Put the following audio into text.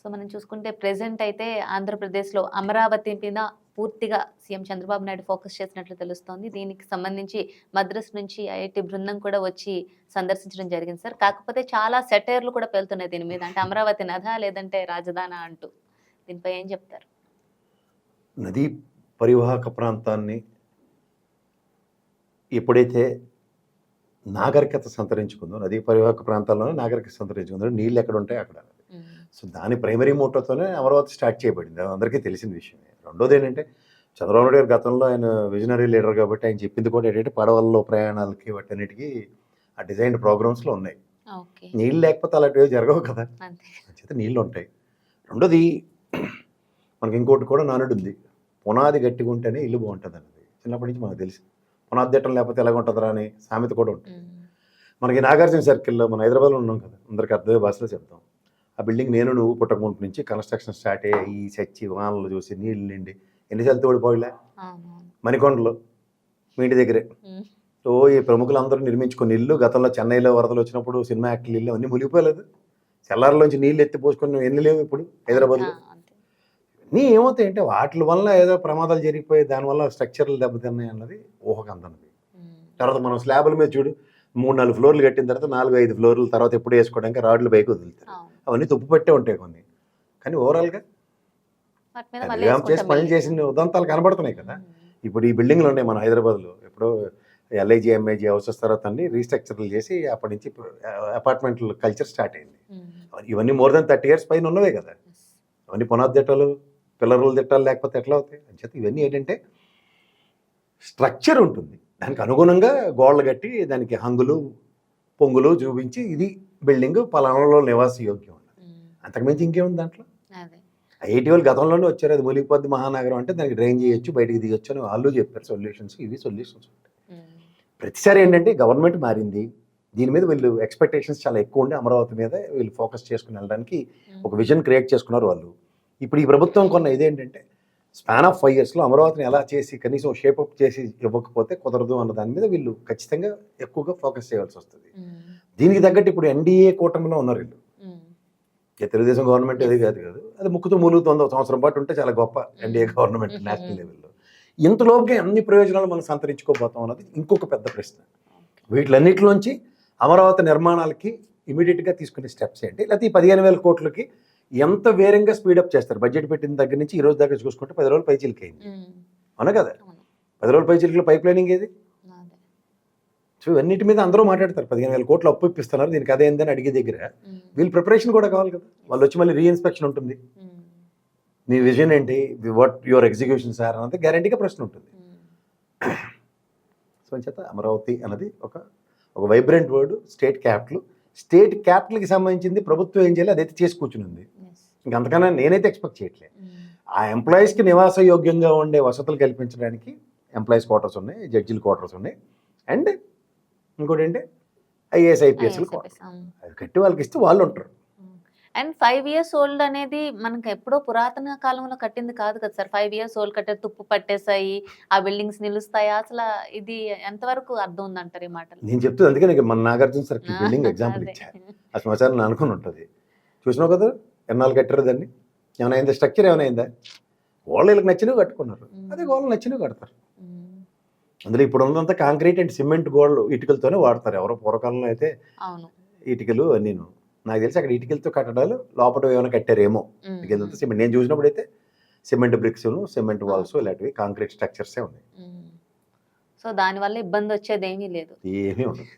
So మనం చూసుకుంటే present అయితే ఆంధ్రప్రదేశ్లో అమరావతి మీద పూర్తిగా సీఎం చంద్రబాబు నాయుడు ఫోకస్ చేసినట్లు తెలుస్తోంది. దీనికి సంబంధించి మద్రాస్ నుంచి ఐఐటి బృందం కూడా వచ్చి సందర్శించడం జరిగింది సార్. కాకపోతే చాలా సెటైర్లు కూడా పెళ్తున్నాయి దీని మీద. అంటే అమరావతి నదా లేదంటే రాజధాని అంటూ. దీనిపై ఏం చెప్తారు? నదీ పరివాహక ప్రాంతాన్ని ఎప్పుడైతే నాగరికత సంతరించుకుందో నదీ పరివాహక ప్రాంతాల్లోనే నాగరికత సంతరించుకుందో నీళ్ళు ఎక్కడ ఉంటాయి అక్కడ. సో దాని ప్రైమరీ మోటోతోనే అమరావతి స్టార్ట్ చేయబడింది. అది అందరికీ తెలిసిన విషయమే. రెండోది ఏంటంటే చంద్రబాబు నాయుడు గారు గతంలో ఆయన విజనరీ లీడర్ కాబట్టి ఆయన చెప్పింది కూడా ఏంటంటే పడవల్లో ప్రయాణాలకి వాటన్నిటికీ ఆ డిజైన్ ప్రోగ్రామ్స్లో ఉన్నాయి. నీళ్ళు లేకపోతే అలాంటివి జరగవు కదా. చేత నీళ్ళు ఉంటాయి. రెండోది మనకి ఇంకోటి కూడా నానుడు ఉంది. పునాది గట్టిగా ఉంటేనే ఇల్లు బాగుంటుంది అన్నది. చిన్నప్పటి నుంచి మనకు తెలుసు. పునాది తిట్టం లేకపోతే ఎలాగ ఉంటుందిరా అని సామెత కూడా ఉంటుంది. మనకి నాగార్జున సర్కిల్లో మన హైదరాబాద్లో ఉన్నాం కదా. అందరికి అర్థమయ్యే భాషలో చెప్తాం ఆ బిల్డింగ్ నేను నువ్వు పుట్టకముందు నుంచి కన్స్ట్రక్షన్ స్టార్ట్ అయ్యి ఈ చచ్చి వానలు చూసి నీళ్ళు నిండి ఎన్నిసార్లు తోడిపోయిలే మణికొండలో మీ ఇంటి దగ్గరే. ఓ ఈ ప్రముఖులందరూ నిర్మించుకున్న ఇల్లు గతంలో చెన్నైలో వరదలు వచ్చినప్పుడు సినిమా యాక్టర్లు ఇల్లు అన్నీ మునిగిపోలేదు చెల్లారిలోంచి నీళ్ళు ఎత్తి పోసుకొని ఎన్ని లేవు ఇప్పుడు హైదరాబాద్లో. నీ ఏమవుతాయి అంటే వాటి వల్ల ఏదో ప్రమాదాలు జరిగిపోయి దానివల్ల స్ట్రక్చర్లు దెబ్బతిన్నాయి అన్నది ఊహకందన్నది. తర్వాత మనం స్లాబ్ల మీద చూడు మూడు నాలుగు ఫ్లోర్లు కట్టిన తర్వాత నాలుగు ఐదు ఫ్లోర్ల తర్వాత ఎప్పుడు వేసుకోవడానికి రాడ్లు పైకి వదులుతారు అవును. అవన్నీ తుప్పు పట్టే ఉంటాయి కొన్ని కానీ ఓవరాల్గా రివామ్ చేసి పనులు. చేసిన ఉదంతాలు కనబడుతున్నాయి కదా. ఇప్పుడు ఈ బిల్డింగ్లు ఉన్నాయి మన హైదరాబాద్లో ఎప్పుడో ఎల్ఐజీ ఎంఐజీ హౌసెస్ తర్వాత అన్ని రీస్ట్రక్చర్లు చేసి అప్పటి నుంచి అపార్ట్మెంట్ కల్చర్ స్టార్ట్ అయింది. ఇవన్నీ మోర్ దెన్ థర్టీ ఇయర్స్ పైన ఉన్నవే కదా. అవన్నీ పునాది తిట్టాలు పిల్లర్లు తిట్టాలు లేకపోతే ఎట్లా అవుతాయి అని చెప్పి ఇవన్నీ ఏంటంటే స్ట్రక్చర్ ఉంటుంది దానికి అనుగుణంగా గోడలు కట్టి దానికి హంగులు పొంగులు చూపించి ఇది బిల్డింగ్ పలానాలో నివాస యోగ్యం అన్నది. ఉమ్. అంతకుమించి ఇంకేముంది దాంట్లో? ఐఐటి వాళ్ళు గతంలోనే వచ్చారు. అది మునిగిపోద్ది మహానగరం అంటే దానికి డ్రైన్ చేయొచ్చు బయటికి దిగొచ్చు అని వాళ్ళు చెప్పారు. సొల్యూషన్స్ ఇవి సొల్యూషన్స్. ఉంటాయి. ప్రతిసారి ఏంటంటే గవర్నమెంట్ మారింది. దీని మీద వీళ్ళు ఎక్స్పెక్టేషన్స్ చాలా ఎక్కువ ఉండి అమరావతి మీద వీళ్ళు ఫోకస్ చేసుకుని వెళ్ళడానికి. ఒక విజన్ క్రియేట్ చేసుకున్నారు వాళ్ళు. ఇప్పుడు ఈ ప్రభుత్వం కొన్న ఇదేంటంటే స్పాన్ ఆఫ్ ఫైవ్ ఇయర్స్లో అమరావతిని ఎలా చేసి కనీసం షేపప్ చేసి ఇవ్వకపోతే కుదరదు అన్న దాని మీద వీళ్ళు ఖచ్చితంగా ఎక్కువగా ఫోకస్ చేయాల్సి వస్తుంది. దీనికి తగ్గట్టు ఇప్పుడు ఎన్డీఏ కూటమిలో ఉన్నారు వీళ్ళు. తెలుగుదేశం గవర్నమెంట్ అది కాదు కాదు. అది ముక్కుతూ మూలుగుతుంది ఒక సంవత్సరం పాటు ఉంటే చాలా గొప్ప ఎన్డీఏ గవర్నమెంట్. నేషనల్ లెవెల్లో ఇంతలోపుగా అన్ని ప్రయోజనాలు మనం సంతరించుకోబోతాం అన్నది ఇంకొక పెద్ద ప్రశ్న. వీటిలన్నిటిలోంచి అమరావతి నిర్మాణాలకి ఇమీడియట్గా తీసుకునే స్టెప్స్ ఏంటి? లేకపోతే ఈ పదిహేను వేల కోట్లకి ఎంత వేరంగా స్పీడప్ చేస్తారు? బడ్జెట్ పెట్టిన దగ్గర నుంచి ఈ రోజు దగ్గర చూసుకుంటే పది రోజులు పైచిలకి అయింది. అవునా కదా. పది రోజులు పైచిలకి పైప్ లైనింగ్ ఏది? అదే. సో ఇవన్నిటి మీద అందరూ మాట్లాడతారు. పదిహేను వేల కోట్లు అప్పు ఇప్పిస్తున్నారు. దీనికి అదేందని అడిగే దగ్గర. వీళ్ళు ప్రిపరేషన్ కూడా కావాలి కదా? వాళ్ళు వచ్చి మళ్ళీ రీఇన్స్పెక్షన్ ఉంటుంది. మీ విజన్ ఏంటి? వాట్ యువర్ ఎగ్జిక్యూషన్ సార్ అన్నది గ్యారంటీగా ప్రశ్న ఉంటుంది. సో చేత అమరావతి అన్నది ఒక ఒక vibrant world state capital state క్యాపిటల్కి సంబంధించింది ప్రభుత్వం ఏం చేయాలి అదైతే చేసి కూర్చుని ఉంది Yes. ఇంకంతకన్నా నేనైతే ఎక్స్పెక్ట్ చేయట్లేదు ఉమ్. ఆ ఎంప్లాయీస్కి నివాస యోగ్యంగా ఉండే వసతులు కల్పించడానికి ఎంప్లాయీస్ క్వార్టర్స్ ఉన్నాయి జడ్జిల క్వార్టర్స్ ఉన్నాయి అండ్ ఇంకోటి ఏంటి ఐఏఎస్ ఐపీఎస్లు ISFS, అవును. అది కట్టి వాళ్ళకి ఇస్తే వాళ్ళు ఉంటారు అండ్ ఫైవ్ ఇయర్స్ ఓల్డ్ అనేది మనకి ఎప్పుడో పురాతన కాలంలో కట్టింది కాదు కదా సార్. ఫైవ్ ఇయర్స్ ఓల్డ్ కట్టే తుప్పు పట్టేసాయి ఆ బిల్డింగ్స్ నిలుస్తాయి? అసలు ఇది ఎంతవరకు అర్థం ఉందంటారు ఈ మాటలు? నేను చెప్తుంది అందుకే మన నాగార్జున ఆ, బిల్డింగ్ ఎగ్జాంపుల్ అదే. ఇచ్చా. ఆ నేను అనుకుని ఉంటుంది. చూసినావు కదా ఎన్నాళ్ళు కట్టారు దాన్ని? ఏమైనా అయిందా? స్ట్రక్చర్ ఏమైనా అయిందా? వాళ్ళు వీళ్ళకి నచ్చినవి కట్టుకున్నారు. అదే గోడలు నచ్చినవి కడతారు. అందులో ఇప్పుడు ఉన్నదంతా కాంక్రీట్ అండ్ సిమెంట్ గోడలు ఇటుకలతోనే వాడతారు ఎవరో పూర్వకాలంలో అయితే. ఇటుకలు నేను నాకు తెలిసి అక్కడ ఇటుకలతో కట్టడాలు లోపల ఏమైనా కట్టారేమో. ఇటుకలతో సిమెంట్. నేను చూసినప్పుడు అయితే సిమెంట్ బ్రిక్స్ సిమెంట్ వాల్స్ ఇలాంటివి కాంక్రీట్ స్ట్రక్చర్సే ఉన్నాయి. సో దానివల్ల ఇబ్బంది వచ్చేది ఏమీ లేదు. ఏమీ ఉండదు.